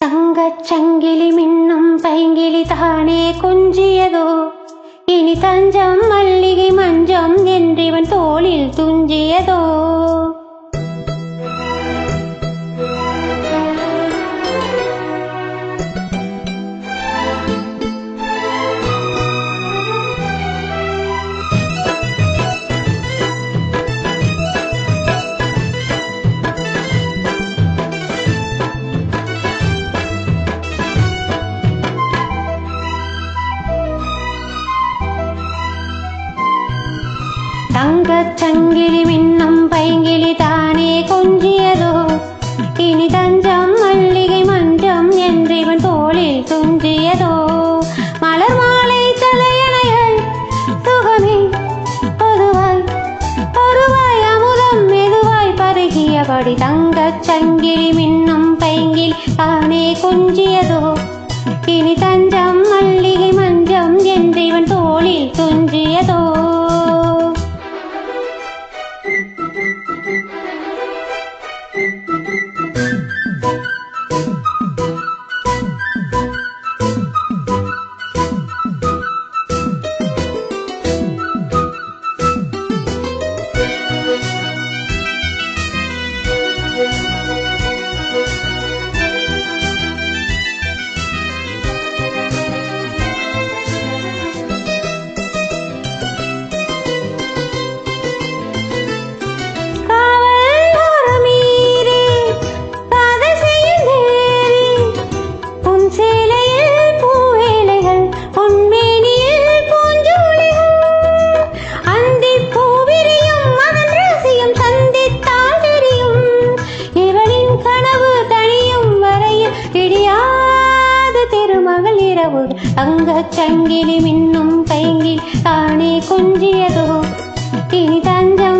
തങ്കച്ചങ്കിലി മിണ്ണും പൈങ്കിളി താണേ കൊഞ്ചിയതോ. ഇനി തഞ്ചം മല്ലികി മഞ്ചം சங்கிலி மின்னம் பைங்கிலி தானே கொஞ்சியதோ? இனி தஞ்சம் மல்லிகை மஞ்சம் என்று இவன் தோளில் துஞ்சியதோ? மலர் மாலை தலையணைகள் துகமே பொதுவாய் பொதுவாய் அமுதம் மெதுவாய் பருகியபடி தங்கச் சங்கிலி மின்னம் பைங்கில் தானே கொஞ்சியதோ? இனி இரவு தங்கச் சங்கிலி மின்னும் பைங்கில் தானே கொஞ்சியதோ. இனி தஞ்சம்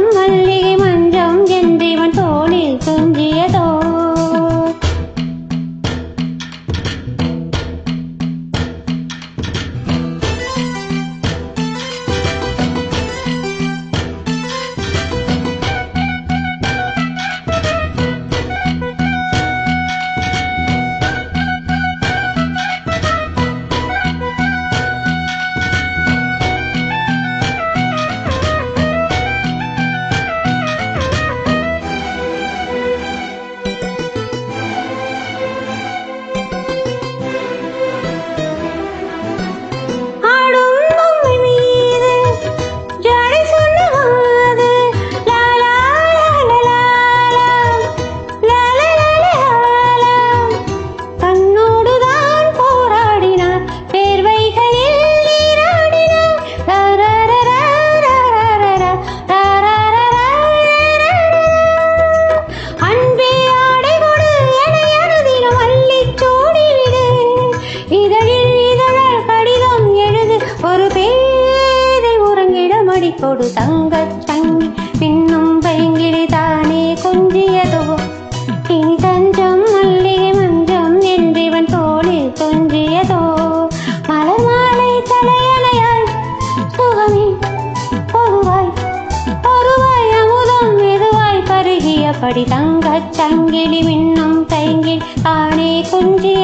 கொடு மடிக்கொடு தங்கச் சங்கி. பின்னும் பைங்கிலி தானே கொஞ்சியதோ? இனி தஞ்சம் மல்லிகை மஞ்சம் என்றிவன் தோளில் தொஞ்சியதோ மலர் மாலை தலையணையாய் சுகமே பொதுவாய் பொருவாய் அமுதம் மெதுவாய் பருகியபடி தங்கச் சங்கிலி மின்னும் தைங்கில் தானே குஞ்சியதோ